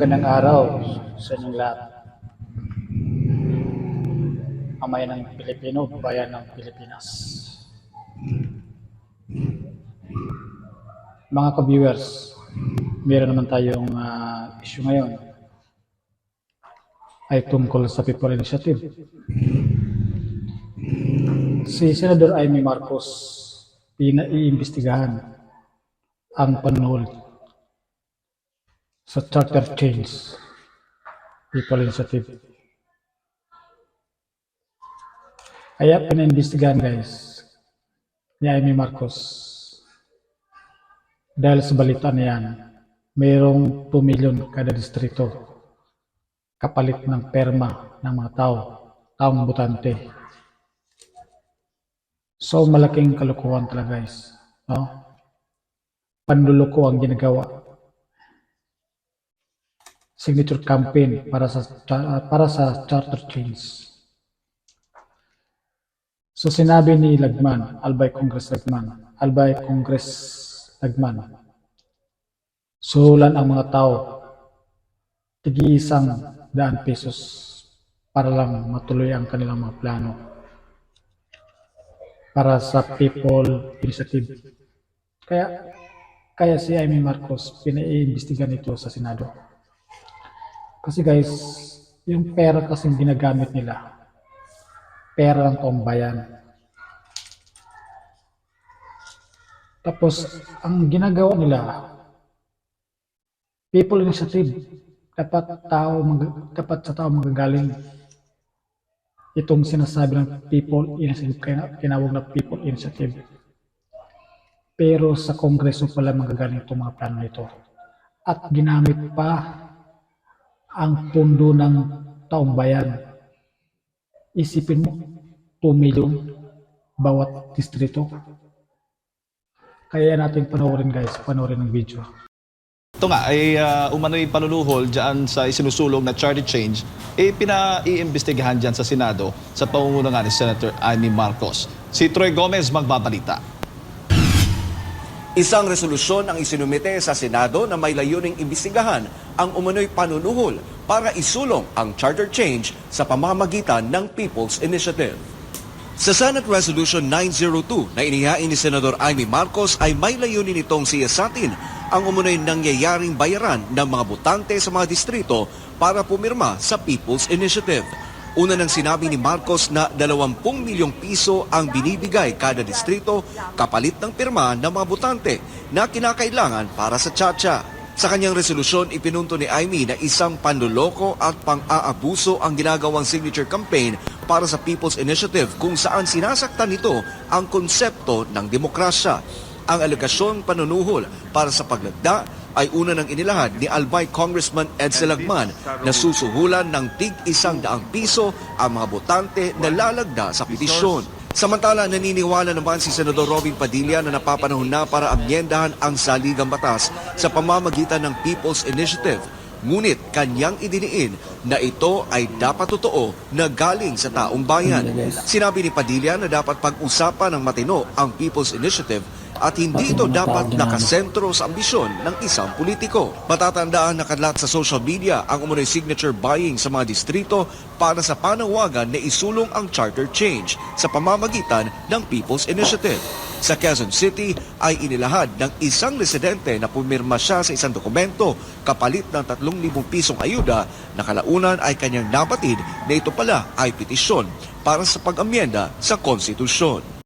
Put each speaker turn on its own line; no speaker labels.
Magandang araw sa inyong lahat. Amay ng Pilipino, bayan ng Pilipinas. Mga ka-viewers, meron naman tayong ah, issue ngayon ay tungkol sa People Initiative. Si Senador Amy Marcos pinaiimbestigahan ang panuhol sa charter change people initiative. Kaya pinaimbestigahan guys ni Amy Marcos dahil sa balita na yan mayroong 2 million kada distrito kapalit ng perma ng mga tao, taong butante. So malaking kalukuhan talaga guys. No? Panluloko ang ginagawa signature campaign para sa para sa charter change. So sinabi ni Lagman, Albay Congress Lagman, Albay Congress Lagman, sulan ang mga tao tigi-isang daan pesos para lang matuloy ang kanilang mga plano para sa people initiative. Kaya kaya si Amy Marcos pinaiimbestigan ito sa Senado. Kasi guys, yung pera kasing ginagamit nila, pera ng taong bayan. Tapos, ang ginagawa nila, people initiative, dapat tao mag, dapat sa tao magagaling itong sinasabi ng people initiative, tinawag na people initiative. Pero sa kongreso pala magagaling itong mga plano nito. At ginamit pa ang pundo ng taong bayan. Isipin mo, 2 million bawat distrito. Kaya natin panoorin guys, panoorin ng video.
Ito nga ay uh, umano'y panuluhol dyan sa isinusulong na charter change, eh pinaiimbestigahan dyan sa Senado sa pangunguna ni Senator Amy Marcos. Si Troy Gomez magbabalita.
Isang resolusyon ang isinumite sa Senado na may layuning imbestigahan ang umano'y panunuhol para isulong ang charter change sa pamamagitan ng People's Initiative. Sa Senate Resolution 902 na inihain ni Senador Amy Marcos ay may layunin itong siyasatin ang umunoy nangyayaring bayaran ng mga botante sa mga distrito para pumirma sa People's Initiative. Una nang sinabi ni Marcos na 20 milyong piso ang binibigay kada distrito kapalit ng pirma ng mga botante na kinakailangan para sa tsatsya. Sa kanyang resolusyon, ipinunto ni Amy na isang panluloko at pang-aabuso ang ginagawang signature campaign para sa People's Initiative kung saan sinasaktan nito ang konsepto ng demokrasya. Ang alegasyon panunuhol para sa paglagda ay una ng inilahad ni Albay Congressman Ed Selagman na susuhulan ng tig isang daang piso ang mga botante na lalagda sa petisyon. Samantala, naniniwala naman si Senador Robin Padilla na napapanahon na para amyendahan ang saligang batas sa pamamagitan ng People's Initiative. Ngunit kanyang idiniin na ito ay dapat totoo na galing sa taong bayan. Sinabi ni Padilla na dapat pag-usapan ng matino ang People's Initiative at hindi ito dapat nakasentro sa ambisyon ng isang politiko. Matatandaan na kadlat sa social media ang umunoy signature buying sa mga distrito para sa panawagan na isulong ang charter change sa pamamagitan ng People's Initiative. Sa Quezon City ay inilahad ng isang residente na pumirma siya sa isang dokumento kapalit ng 3,000 pisong ayuda na kalaunan ay kanyang nabatid na ito pala ay petisyon para sa pag-amyenda sa konstitusyon.